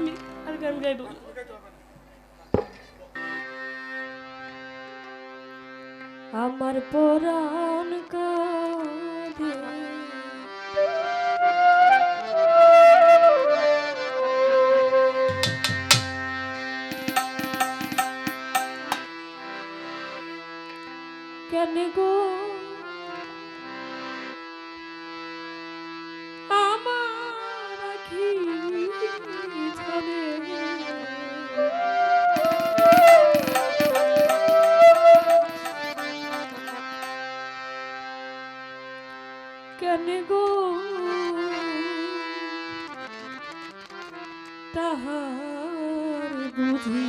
আমি আর গান গাইব আমার পরাণ কাঁদে কেন গো জানে তাহার বুঝি।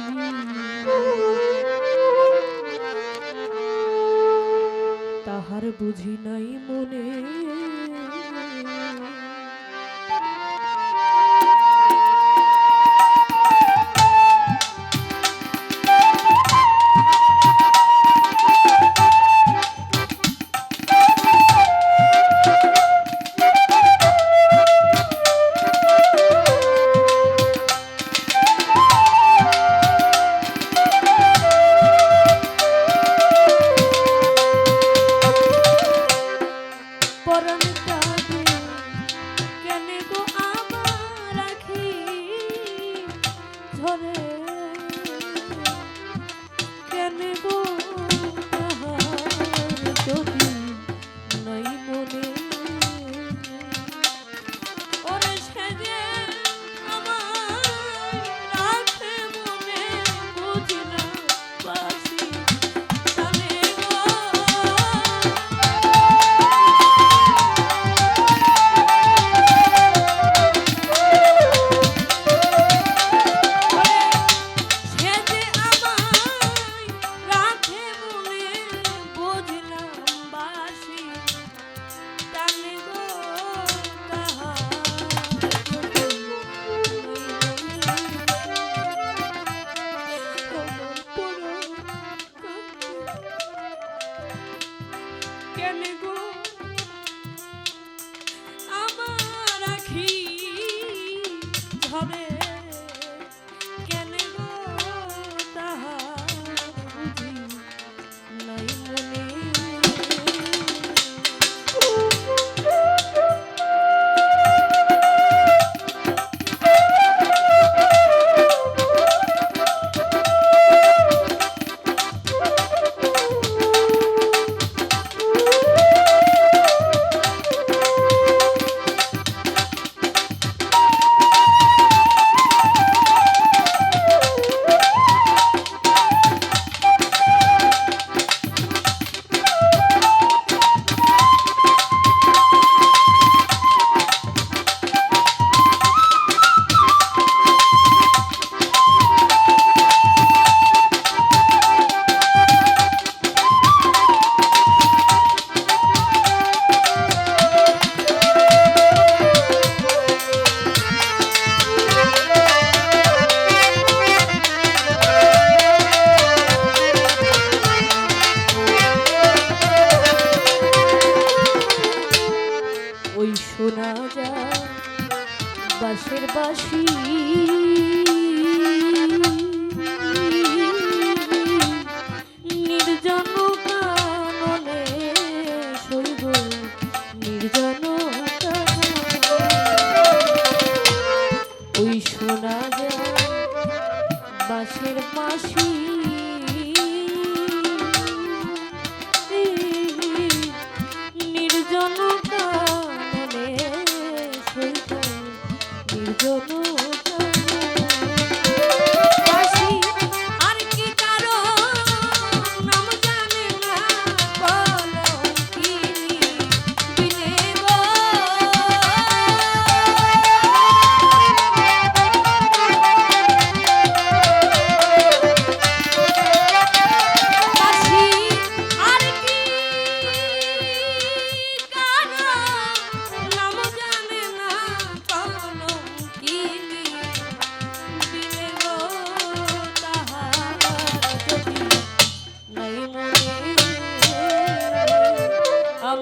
তাহার বুঝি নাই মনে। ওই শোনা যা বাসের বাঁশি।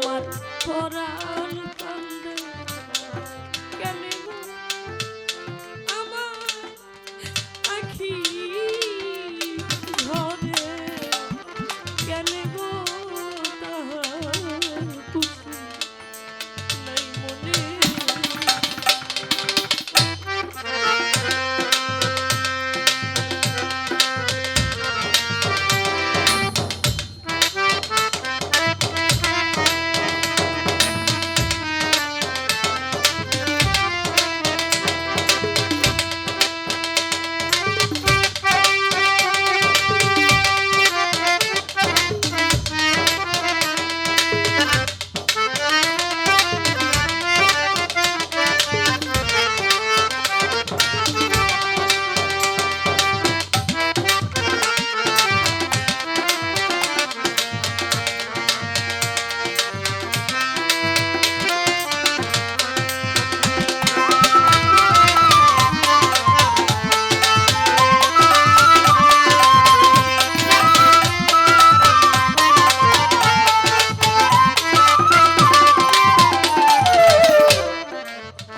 আমার পরাণ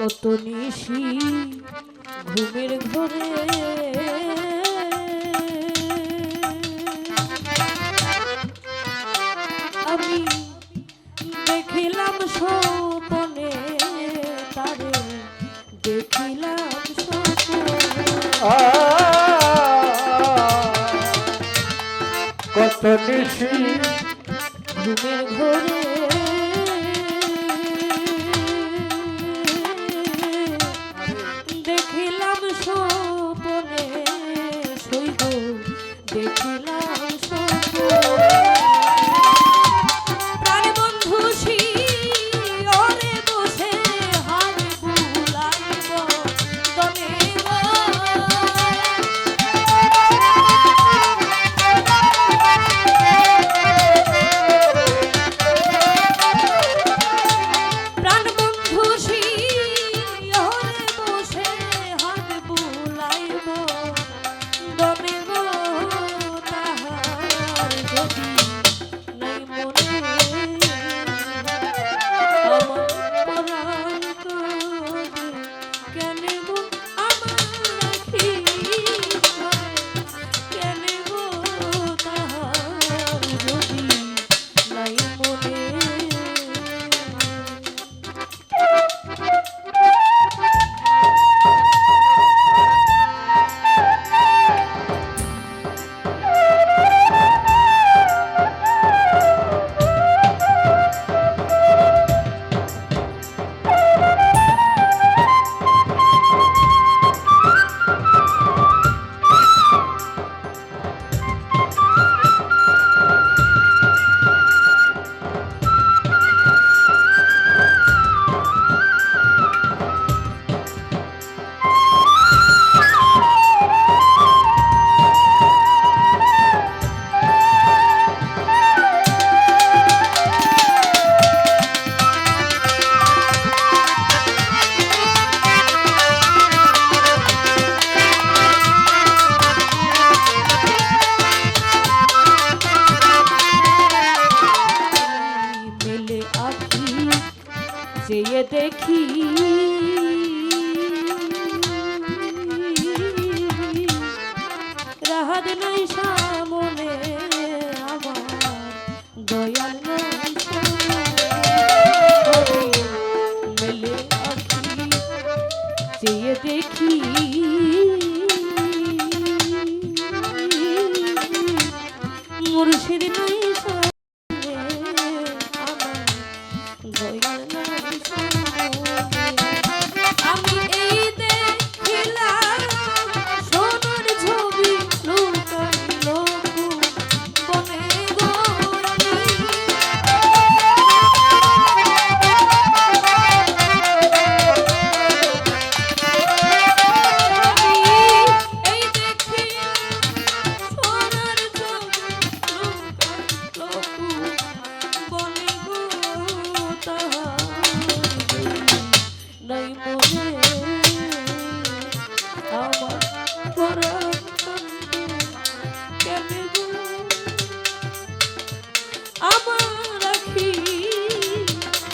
কত নিশি ঘুমের ঘরে। আমি দেখিলাম সপনে তারে দেখিলাম কত নিশি ঘুমের ঘরে। দেখি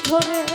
ভরে